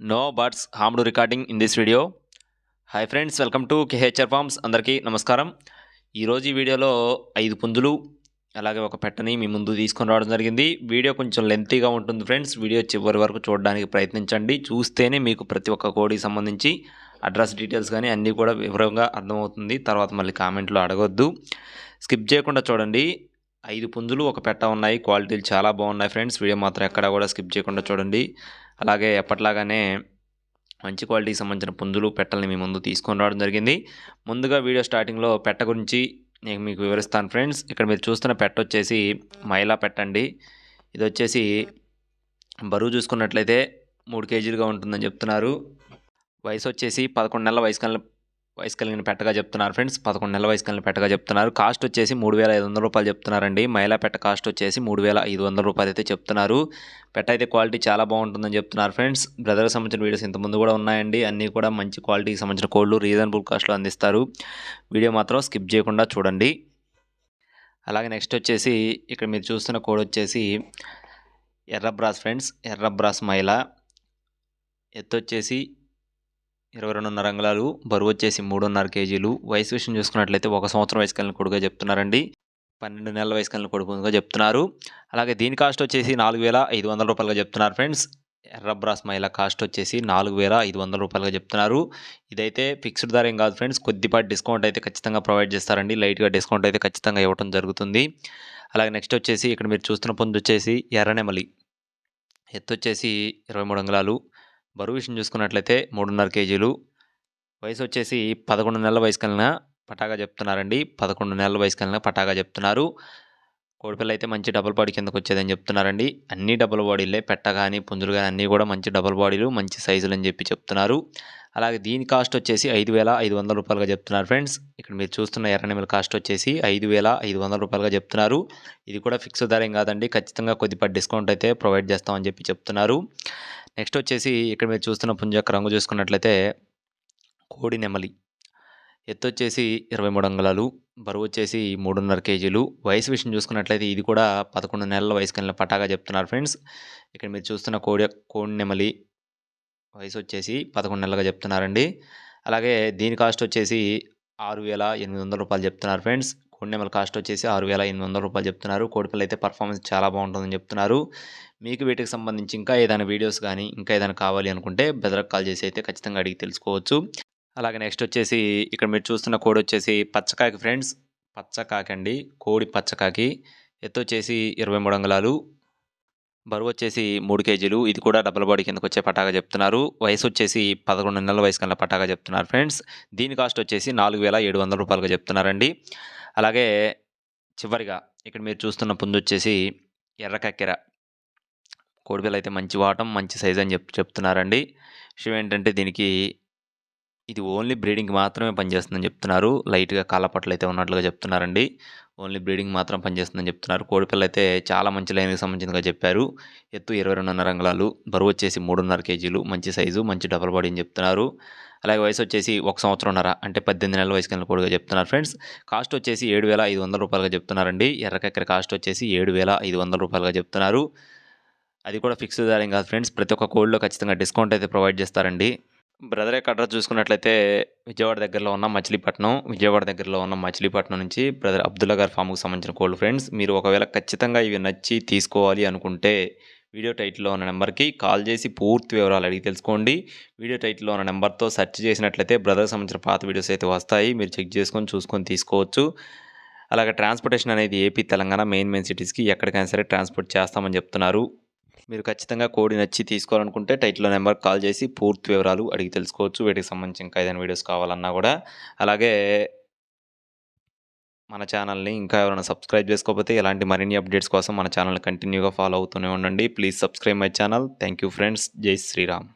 No birds harmed recording in this video hi friends welcome to KHR farms అందరికీ నమస్కారం. ఈరోజు ఈ వీడియోలో ఐదు పుంజులు అలాగే ఒక పెట్టని మీ ముందు తీసుకొని రావడం జరిగింది. వీడియో కొంచెం లెంతీగా ఉంటుంది ఫ్రెండ్స్ వీడియో చివరి వరకు చూడడానికి ప్రయత్నించండి. చూస్తేనే మీకు ప్రతి ఒక్క కోడికి సంబంధించి అడ్రస్ డీటెయిల్స్ కానీ అన్నీ కూడా వివరంగా అర్థమవుతుంది. తర్వాత మళ్ళీ కామెంట్లో అడగొద్దు. స్కిప్ చేయకుండా చూడండి. ఐదు పుంజులు ఒక పెట్ట ఉన్నాయి. క్వాలిటీలు చాలా బాగున్నాయి ఫ్రెండ్స్ వీడియో మాత్రం ఎక్కడా కూడా స్కిప్ చేయకుండా చూడండి. అలాగే ఎప్పట్లాగానే మంచి క్వాలిటీకి సంబంధించిన పుందులు పెట్టల్ని మీ ముందు తీసుకొని రావడం జరిగింది. ముందుగా వీడియో స్టార్టింగ్లో పెట్ట గురించి నేను మీకు వివరిస్తాను ఫ్రెండ్స్. ఇక్కడ మీరు చూస్తున్న పెట్ట వచ్చేసి మైలా పెట్టండి ఇది వచ్చేసి బరువు చూసుకున్నట్లయితే మూడు కేజీలుగా ఉంటుందని చెప్తున్నారు. వయసు వచ్చేసి పదకొండు నెలల వయసు వయసు కలిగిన పెట్టగా చెప్తున్నారు ఫ్రెండ్స్. పదకొండు నెలల వయసు కలిగిన పెట్టగా చెప్తున్నారు. కాస్ట్ వచ్చేసి మూడు వేల ఐదు వందల రూపాయలు చెప్తున్నారండి. మైలా పెట్ట కాస్ట్ వచ్చేసి మూడు వేల ఐదు వందల రూపాయలు అయితే చెప్తున్నారు. పెట్ట అయితే క్వాలిటీ చాలా బాగుంటుందని చెప్తున్నారు ఫ్రెండ్స్. బ్రదర్కి సంబంధించిన వీడియోస్ ఇంతకుముందు కూడా ఉన్నాయండి. అన్నీ కూడా మంచి క్వాలిటీకి సంబంధించిన కోళ్ళు రీజనబుల్ కాస్ట్లో అందిస్తారు. వీడియో మాత్రం స్కిప్ చేయకుండా చూడండి. అలాగే నెక్స్ట్ వచ్చేసి ఇక్కడ మీరు చూస్తున్న కోడ్ వచ్చేసి ఎర్రబ్రాస్ ఫ్రెండ్స్. ఎర్రబ్రాస్ మైలా ఎత్తు వచ్చేసి ఇరవై రెండున్నర అంగుళాలు బరువు వచ్చేసి మూడున్నర కేజీలు. వయసు విషయం చూసుకున్నట్లయితే ఒక సంవత్సరం వయసు కలిగిన కొడుగా చెప్తున్నారండి. పన్నెండు నెలల వయసు కలిగిన కొడుకుగా చెప్తున్నారు. అలాగే దీని కాస్ట్ వచ్చేసి నాలుగు వేల ఐదు వందల రూపాయలుగా చెప్తున్నారు ఫ్రెండ్స్. ఎర్రబ్రాస్ మహిళ కాస్ట్ వచ్చేసి నాలుగు వేల ఐదు వందల రూపాయలుగా చెప్తున్నారు. ఇదైతే ఫిక్స్డ్ ధర ఏం కాదు ఫ్రెండ్స్. కొద్దిపాటి డిస్కౌంట్ అయితే ఖచ్చితంగా ప్రొవైడ్ చేస్తారండి. లైట్గా డిస్కౌంట్ అయితే ఖచ్చితంగా ఇవ్వడం జరుగుతుంది. అలాగే నెక్స్ట్ వచ్చేసి ఇక్కడ మీరు చూస్తున్న పొందు వచ్చేసి ఎర్రనెమలి ఎత్తు వచ్చేసి ఇరవై మూడు అంగుళాలు బరువు విషయం చూసుకున్నట్లయితే మూడున్నర కేజీలు. వయసు వచ్చేసి పదకొండు నెలల వయసు కలిగిన పటాగా చెప్తున్నారండి. పదకొండు నెలల వయసు కలిగిన పటాగా చెప్తున్నారు. కోడిపిల్ల అయితే మంచి డబుల్ బాడీ కిందకు వచ్చేదని చెప్తున్నారండి. అన్ని డబుల్ బాడీలే పెట్ట కానీ పుంజులు కానీ అన్నీ కూడా మంచి డబుల్ బాడీలు మంచి సైజులు అని చెప్పి చెప్తున్నారు. అలాగే దీని కాస్ట్ వచ్చేసి ఐదు వేల ఐదు వందల రూపాయలుగా చెప్తున్నారు ఫ్రెండ్స్. ఇక్కడ మీరు చూస్తున్న ఎర్రనిమిల కాస్ట్ వచ్చేసి ఐదు వేల ఐదు వందల రూపాయలుగా చెప్తున్నారు. ఇది కూడా ఫిక్స్ ధర ఏం కాదండి. ఖచ్చితంగా కొద్దిపాటి డిస్కౌంట్ అయితే ప్రొవైడ్ చేస్తామని చెప్పి చెప్తున్నారు. నెక్స్ట్ వచ్చేసి ఇక్కడ మీరు చూస్తున్న పుంజ యొక్క రంగు చూసుకున్నట్లయితే కోడి నెమలి. ఎత్తు వచ్చేసి ఇరవై మూడు అంగుళాలు బరువు వచ్చేసి మూడున్నర కేజీలు. వయసు విషయం చూసుకున్నట్లయితే ఇది కూడా పదకొండు నెలల వయసు కలిగిన పటాగా చెప్తున్నారు ఫ్రెండ్స్. ఇక్కడ మీరు చూస్తున్న కోడి కోడి నెమలి వయసు వచ్చేసి పదకొండు నెలలుగా చెప్తున్నారండి. అలాగే దీని కాస్ట్ వచ్చేసి ఆరు వేల ఎనిమిది వందల రూపాయలు చెప్తున్నారు ఫ్రెండ్స్. కోడి కాస్ట్ వచ్చేసి ఆరు వేల ఎనిమిది వందల రూపాయలు చెప్తున్నారు. కోడిపిల్ల అయితే పర్ఫార్మెన్స్ చాలా బాగుంటుందని చెప్తున్నారు. మీకు వీటికి సంబంధించి ఇంకా ఏదైనా వీడియోస్ కానీ ఇంకా ఏదైనా కావాలి అనుకుంటే బెదరకు కాల్ చేసి అయితే ఖచ్చితంగా అడిగి తెలుసుకోవచ్చు. అలాగే నెక్స్ట్ వచ్చేసి ఇక్కడ మీరు చూస్తున్న కోడి వచ్చేసి పచ్చకాకి ఫ్రెండ్స్ పచ్చకాకి అండి కోడి పచ్చకాకి. ఎత్తు వచ్చేసి ఇరవై మూడు అంగుళాలు. బరువు వచ్చేసి మూడు కేజీలు. ఇది కూడా డబల్ బాడీ కిందకు వచ్చే పటాగా చెప్తున్నారు. వయసు వచ్చేసి పదకొండు నెలల వయసు కన్నా పటాగా చెప్తున్నారు ఫ్రెండ్స్ దీని కాస్ట్ వచ్చేసి నాలుగు వేల ఏడు వందల రూపాయలుగా చెప్తున్నారండి. అలాగే చివరిగా ఇక్కడ మీరు చూస్తున్న పుంజు వచ్చేసి ఎర్రకక్కెర కోడిపిల్ల అయితే మంచి వాటం మంచి సైజ్ అని చెప్ చెప్తున్నారండి. విషయం ఏంటంటే దీనికి ఇది ఓన్లీ బ్రీడింగ్ మాత్రమే పనిచేస్తుందని చెప్తున్నారు. లైట్గా కాళ్ళపట్లు అయితే ఉన్నట్లుగా చెప్తున్నారండి. ఓన్లీ బ్రీడింగ్ మాత్రం పనిచేస్తుందని చెప్తున్నారు. కోడిపిల్ల అయితే చాలా మంచి లైన్కి సంబంధించినగా చెప్పారు. ఎత్తు ఇరవై రెండున్నర అంగుళాలు బరువు వచ్చేసి మూడున్నర కేజీలు మంచి సైజు మంచి డబల్ బాడీ అని చెప్తున్నారు. అలాగే వయసు వచ్చేసి ఒక సంవత్సరంన్నర అంటే పద్దెనిమిది నెలల వయసు కలిగిన కూడా చెప్తున్నారు ఫ్రెండ్స్. కాస్ట్ వచ్చేసి ఏడు వేల ఐదు వందల రూపాయలుగా చెప్తున్నారండి. ఎర్రకక్కర కాస్ట్ వచ్చేసి ఏడు వేల ఐదు వందల రూపాయలుగా చెప్తున్నారు. అది కూడా ఫిక్స్డ్ ధర కాదు ఫ్రెండ్స్. ప్రతి ఒక్క కోడ్లో ఖచ్చితంగా డిస్కౌంట్ అయితే ప్రొవైడ్ చేస్తారండి. బ్రదర్ యొక్క అడ్రస్ చూసుకున్నట్లయితే విజయవాడ దగ్గరలో ఉన్న మచిలీపట్నం విజయవాడ దగ్గరలో ఉన్న మచిలీపట్నం నుంచి బ్రదర్ అబ్దుల్లా గారి ఫామ్కి సంబంధించిన కోల్డ్ ఫ్రెండ్స్. మీరు ఒకవేళ ఖచ్చితంగా ఇవి నచ్చి తీసుకోవాలి అనుకుంటే వీడియో టైటిల్లో ఉన్న నెంబర్కి కాల్ చేసి పూర్తి వివరాలు అడిగి తెలుసుకోండి. వీడియో టైటిల్లో ఉన్న నెంబర్తో సెర్చ్ చేసినట్లయితే బ్రదర్కి సంబంధించిన పాత వీడియోస్ అయితే వస్తాయి. మీరు చెక్ చేసుకొని చూసుకొని తీసుకోవచ్చు. అలాగే ట్రాన్స్పోర్టేషన్ అనేది ఏపీ తెలంగాణ మెయిన్ మెయిన్ సిటీస్కి ఎక్కడికైనా సరే ట్రాన్స్పోర్ట్ చేస్తామని చెప్తున్నారు. మీరు ఖచ్చితంగా కోడి నచ్చి తీసుకోవాలనుకుంటే టైటిల్లో నెంబర్ కాల్ చేసి పూర్తి వివరాలు అడిగి తెలుసుకోవచ్చు. వీటికి సంబంధించి ఇంకా ఏదైనా వీడియోస్ కావాలన్నా కూడా. అలాగే మన ఛానల్ని ఇంకా ఎవరైనా సబ్స్క్రైబ్ చేసుకోకపోతే ఇలాంటి మరిన్ని అప్డేట్స్ కోసం మన ఛానల్ని కంటిన్యూగా ఫాలో అవుతూనే ఉండండి. Please subscribe my channel. Thank you friends. జై శ్రీరామ్.